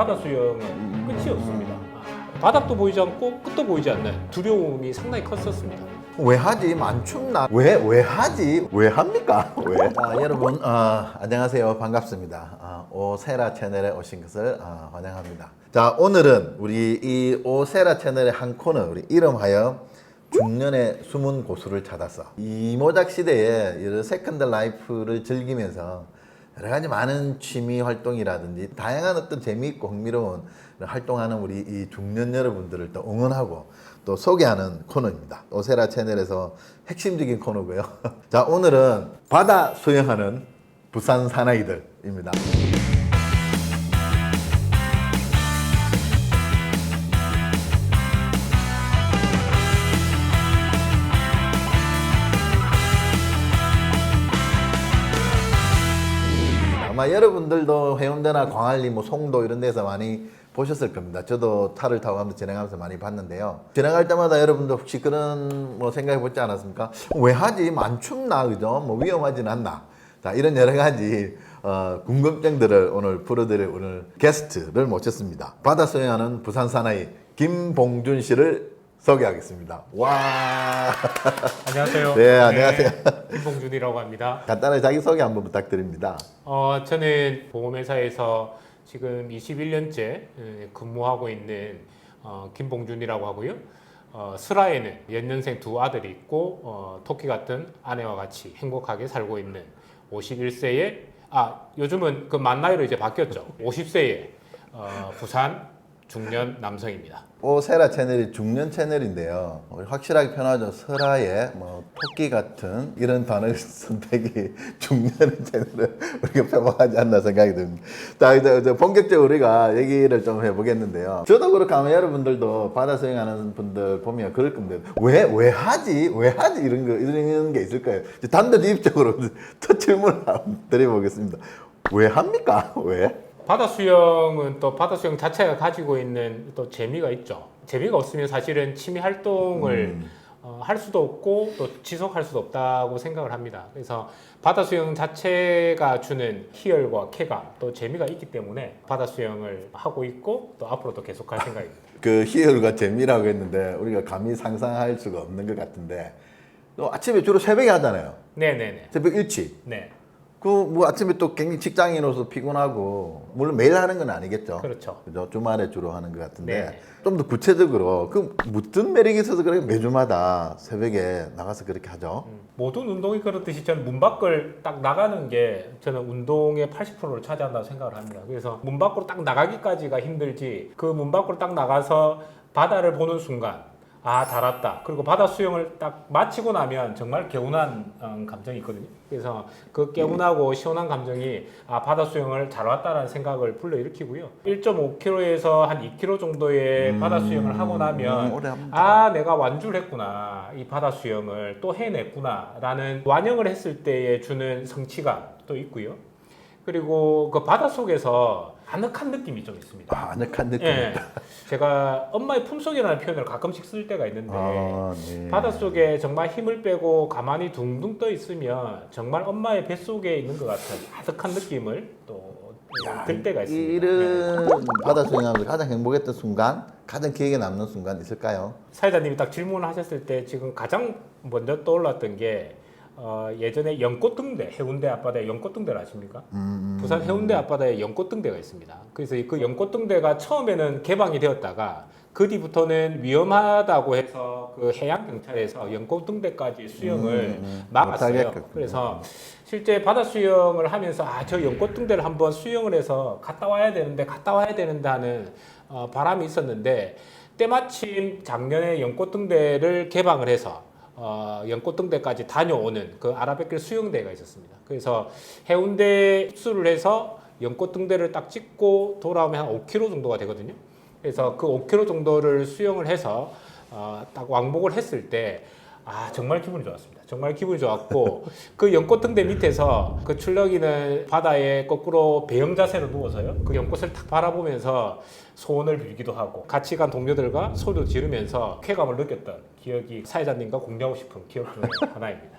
바다 수영은 끝이 없습니다. 바닥도 보이지 않고 끝도 보이지 않는 두려움이 상당히 컸었습니다. 왜 하지? 만춥나? 왜, 왜 하지? 왜 합니까? 왜? 아, 여러분, 어, 안녕하세요. 반갑습니다. 아, 오세라 채널에 오신 것을 아, 환영합니다. 자, 오늘은 우리 이 오세라 채널의 한 코너, 우리 이름하여 중년의 숨은 고수를 찾았어. 이 모작 시대에 이런 세컨드 라이프를 즐기면서 여러 가지 많은 취미 활동이라든지 다양한 어떤 재미있고 흥미로운 활동하는 우리 이 중년 여러분들을 또 응원하고 또 소개하는 코너입니다. 오세라 채널에서 핵심적인 코너고요. 자, 오늘은 바다 수영하는 부산 사나이들입니다. 아마 여러분들도 해운대나 광안리, 뭐 송도 이런 데서 많이 보셨을 겁니다. 저도 차를 타고 가면서 진행하면서 많이 봤는데요. 지나갈 때마다 여러분들 혹시 그런 뭐 생각해 보지 않았습니까? 왜 하지? 안 춥나? 그죠? 뭐 위험하진 않나? 자, 이런 여러 가지 어, 궁금증들을 오늘 풀어드릴 오늘 게스트를 모셨습니다. 바다 수영하는 부산 사나이 김봉준 씨를 소개하겠습니다. 와. 안녕하세요. 네, 안녕하세요. 김봉준이라고 합니다. 간단하게 자기소개 한번 부탁드립니다. 어, 저는 보험회사에서 지금 21년째 근무하고 있는 어, 김봉준이라고 하고요. 어, 슬라에는 연년생 두 아들이 있고 어, 토끼 같은 아내와 같이 행복하게 살고 있는 51세의 아 요즘은 그 만 나이로 이제 바뀌었죠. 50세의 어, 부산 중년 남성입니다. 오 세라 채널이 중년 채널인데요. 확실하게 표현하죠. 설아의 뭐 토끼 같은 이런 단어 선택이 중년의 채널을 우리가 표방하지 않나 생각이 듭니다. 자, 이제, 본격적으로 우리가 얘기를 좀 해보겠는데요. 저도 그렇고 여러분들도 바다 수영하는 분들 보면 그럴 겁니다. 왜, 왜 하지? 왜 하지? 이런 거, 이런 게 있을 거예요. 단도직입적으로 첫 질문을 드려보겠습니다. 왜 합니까? 왜? 바다 수영은 또 바다 수영 자체가 가지고 있는 또 재미가 있죠. 재미가 없으면 사실은 취미 활동을 어, 할 수도 없고 또 지속할 수도 없다고 생각을 합니다. 그래서 바다 수영 자체가 주는 희열과 쾌감 또 재미가 있기 때문에 바다 수영을 하고 있고 또 앞으로도 계속할 생각입니다. 그 희열과 재미라고 했는데 우리가 감히 상상할 수가 없는 것 같은데 또 아침에 주로 새벽에 하잖아요. 네네네. 새벽 일찍. 네. 그 뭐 아침에 또 굉장히 직장인으로서 피곤하고 물론 매일 하는 건 아니겠죠. 그렇죠. 그죠? 주말에 주로 하는 것 같은데 네. 좀 더 구체적으로 그 무슨 매력이 있어서 그렇게 매주마다 새벽에 나가서 그렇게 하죠. 음, 모든 운동이 그렇듯이 저는 문 밖을 딱 나가는 게 저는 운동의 80%를 차지한다고 생각을 합니다. 그래서 문 밖으로 딱 나가기까지가 힘들지 그 문 밖으로 딱 나가서 바다를 보는 순간 아 달았다. 그리고 바다 수영을 딱 마치고 나면 정말 개운한 음, 감정이 있거든요. 그래서 그 개운하고 시원한 감정이 아 바다 수영을 잘 왔다라는 생각을 불러일으키고요. 1.5km에서 한 2km 정도의 바다 수영을 하고 나면 음, 오래 합니다. 아 내가 완주를 했구나 이 바다 수영을 또 해냈구나라는 완영을 했을 때에 주는 성취감도 있고요. 그리고 그 바다 속에서 아늑한 느낌이 좀 있습니다. 아, 아늑한 느낌. 예, 제가 엄마의 품속이라는 표현을 가끔씩 쓸 때가 있는데 아, 네. 바다 속에 정말 힘을 빼고 가만히 둥둥 떠 있으면 정말 엄마의 뱃속에 있는 것 같은 아득한 느낌을 또들 때가 있습니다. 네. 이런 바다 수영하면서 가장 행복했던 순간, 가장 기억에 남는 순간 있을까요? 사회자님이 딱 질문을 하셨을 때 지금 가장 먼저 떠올랐던 게 어, 예전에 연꽃등대 해운대 앞바다에 연꽃등대를 아십니까? 음, 부산 해운대 앞바다에 연꽃등대가 있습니다. 그래서 그 연꽃등대가 처음에는 개방이 되었다가 그 뒤부터는 위험하다고 해서 그 해양 경찰에서 연꽃등대까지 수영을 음, 음, 막았어요. 못하게끔. 그래서 실제 바다 수영을 하면서 아 저 연꽃등대를 한번 수영을 해서 갔다 와야 되는데 갔다 와야 되는데 하는 어, 바람이 있었는데 때마침 작년에 연꽃등대를 개방을 해서 어, 연꽃등대까지 다녀오는 그 아라뱃길 수영대회가 있었습니다. 그래서 해운대 입수를 해서 연꽃등대를 딱 찍고 돌아오면 한 5km 정도가 되거든요. 그래서 그 5km 정도를 수영을 해서 어, 딱 왕복을 했을 때 아 정말 기분이 좋았습니다. 정말 기분이 좋았고 그 연꽃등대 밑에서 그 출렁이는 바다에 거꾸로 배영 자세로 누워서요. 그 연꽃을 탁 바라보면서 소원을 빌기도 하고 같이 간 동료들과 소리도 지르면서 쾌감을 느꼈던 기억이 사회자님과 공유하고 싶은 기억 중에 하나입니다.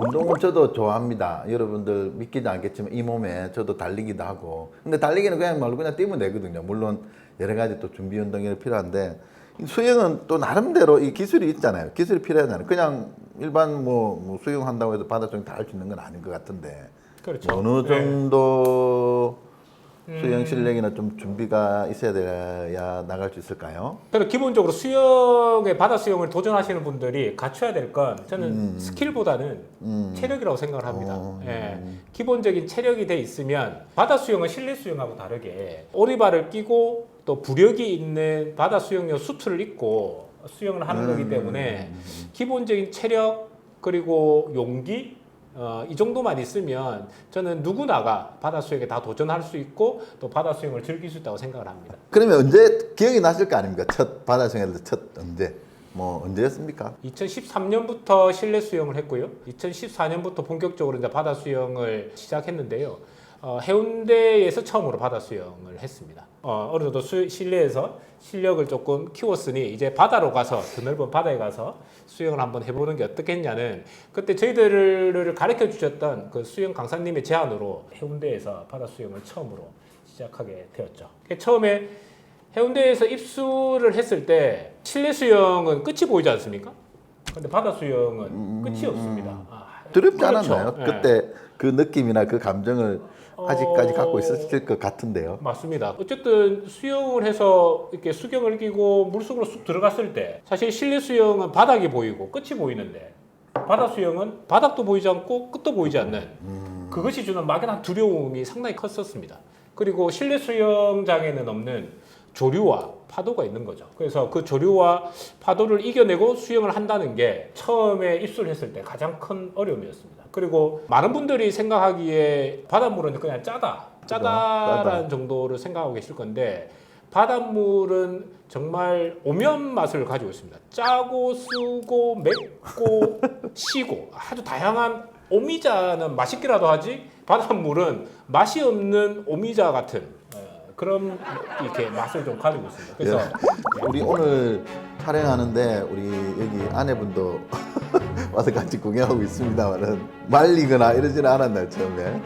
운동은 저도 좋아합니다. 여러분들 믿기지 않겠지만 이 몸에 저도 달리기도 하고. 근데 달리기는 그냥 말로 그냥 뛰면 되거든요. 물론 여러 가지 또 준비 운동이 필요한데 이 수영은 또 나름대로 이 기술이 있잖아요. 기술이 필요하잖아요. 그냥 일반 뭐, 뭐 수영한다고 해도 바닷속에 다할 수 있는 건 아닌 것 같은데 그렇죠. 어느 네. 정도 수영 음. 실력이나 좀 준비가 있어야 돼야 나갈 수 있을까요? 그래서 기본적으로 수영에 바다 수영을 도전하시는 분들이 갖춰야 될 건 저는 음. 스킬보다는 음. 체력이라고 생각을 합니다. 어, 예. 기본적인 체력이 돼 있으면 바다 수영은 실내 수영하고 다르게 오리발을 끼고 또 부력이 있는 바다 수영용 수트를 입고 수영을 하는 음. 거기 때문에 기본적인 체력 그리고 용기 어, 이 정도만 있으면 저는 누구나가 바다 수영에 다 도전할 수 있고 또 바다 수영을 즐길 수 있다고 생각을 합니다. 그러면 언제 기억이 나실 거 아닙니까? 첫 바다 수영에서 첫 언제? 뭐 언제였습니까? 2013년부터 실내 수영을 했고요. 2014년부터 본격적으로 이제 바다 수영을 시작했는데요. 어, 해운대에서 처음으로 바다 수영을 했습니다. 어, 어느 정도 수, 실내에서 실력을 조금 키웠으니 이제 바다로 가서 그 넓은 바다에 가서 수영을 한번 해보는 게 어떻겠냐는 그때 저희들을 가르쳐 주셨던 그 수영 강사님의 제안으로 해운대에서 바다 수영을 처음으로 시작하게 되었죠. 처음에 해운대에서 입수를 했을 때 실내 수영은 끝이 보이지 않습니까? 근데 바다 수영은 끝이 없습니다. 아, 두렵지 그렇죠. 않았나요? 예. 그때 그 느낌이나 그 감정을 아직까지 어, 갖고 있었을 것 같은데요. 맞습니다. 어쨌든 수영을 해서 이렇게 수경을 끼고 물속으로 쑥 들어갔을 때 사실 실내 수영은 바닥이 보이고 끝이 보이는데 바다 수영은 바닥도 보이지 않고 끝도 보이지 않는 그것이 주는 막연한 두려움이 상당히 컸었습니다. 그리고 실내 수영장에는 없는 조류와 파도가 있는 거죠. 그래서 그 조류와 파도를 이겨내고 수영을 한다는 게 처음에 입수를 했을 때 가장 큰 어려움이었습니다. 그리고 많은 분들이 생각하기에 바닷물은 그냥 짜다. 짜다라는 정도를 생각하고 계실 건데 바닷물은 정말 오면 맛을 가지고 있습니다. 짜고 쓰고 맵고 시고 아주 다양한 오미자는 맛있기라도 하지 바닷물은 맛이 없는 오미자 같은 어, 그런 이렇게 맛을 좀 가지고 있습니다. 그래서 예. 우리 오늘 촬영하는데 우리 여기 아내분도 와서 같이 구경하고 있습니다만은 말리거나 이러지는 않았나요 처음에?